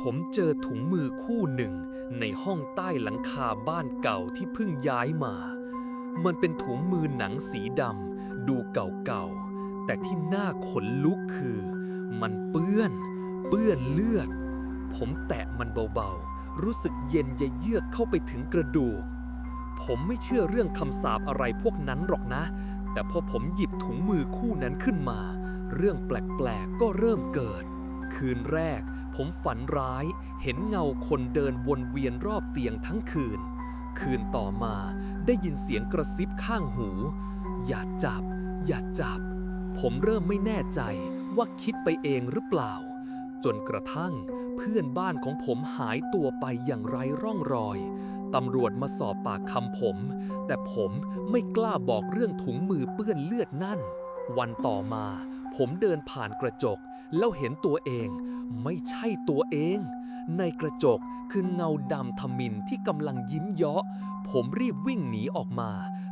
ผมเจอถุงมือคู่หนึ่งในห้องใต้หลังคาบ้านเก่าที่เพิ่งย้ายมา มันเป็นถุงมือหนังสีดำดูเก่าๆ แต่ที่น่าขนลุกคือ มันเปื้อน เปื้อนเลือด ผมแตะมันเบาๆ รู้สึกเย็นเยือกเข้าไปถึงกระดูก ผมไม่เชื่อเรื่องคำสาปอะไรพวกนั้นหรอกนะ แต่พอผมหยิบถุงมือคู่นั้นขึ้นมา เรื่องแปลกๆก็เริ่มเกิด คืนแรก ผมฝันร้าย เห็นเงาคนเดินวนเวียนรอบเตียงทั้งคืน คืนต่อมาได้ยินเสียงกระซิบข้างหู อย่าจับ อย่าจับ ผมเริ่มไม่แน่ใจว่าคิดไปเองหรือเปล่า จนกระทั่งเพื่อนบ้านของผมหายตัวไปอย่างไร้ร่องรอยตำรวจมาสอบปากคำผม แต่ผมไม่กล้าบอกเรื่องถุงมือเปื้อนเลือดนั่น วันต่อมา ผมเดินผ่านกระจก แล้วเห็นตัวเองไม่ใช่ตัวเอง ในกระจกคือเงาดำทมินที่กำลังยิ้มเยาะ ผมรีบวิ่งหนีออกมา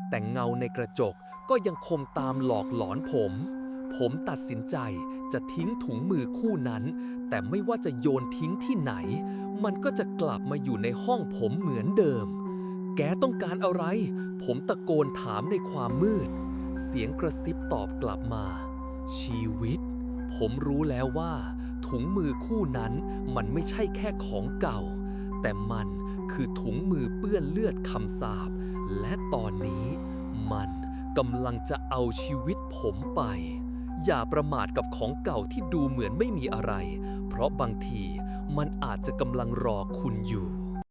แต่เงาในกระจกก็ยังคงตามหลอกหลอนผม ผมตัดสินใจจะทิ้งถุงมือคู่นั้น แต่ไม่ว่าจะโยนทิ้งที่ไหน มันก็จะกลับมาอยู่ในห้องผมเหมือนเดิม แกต้องการอะไร ผมตะโกนถามในความมืด เสียงกระซิบตอบกลับมา ชีวิต ผมรู้แล้วว่าถุงมือคู่นั้นมันไม่ใช่แค่ของเก่า แต่มันคือถุงมือเปื้อนเลือดคำสาปและตอนนี้มันกำลังจะเอาชีวิตผมไป อย่าประมาทกับของเก่าที่ดูเหมือนไม่มีอะไร เพราะบางทีมันอาจจะกำลังรอคุณอยู่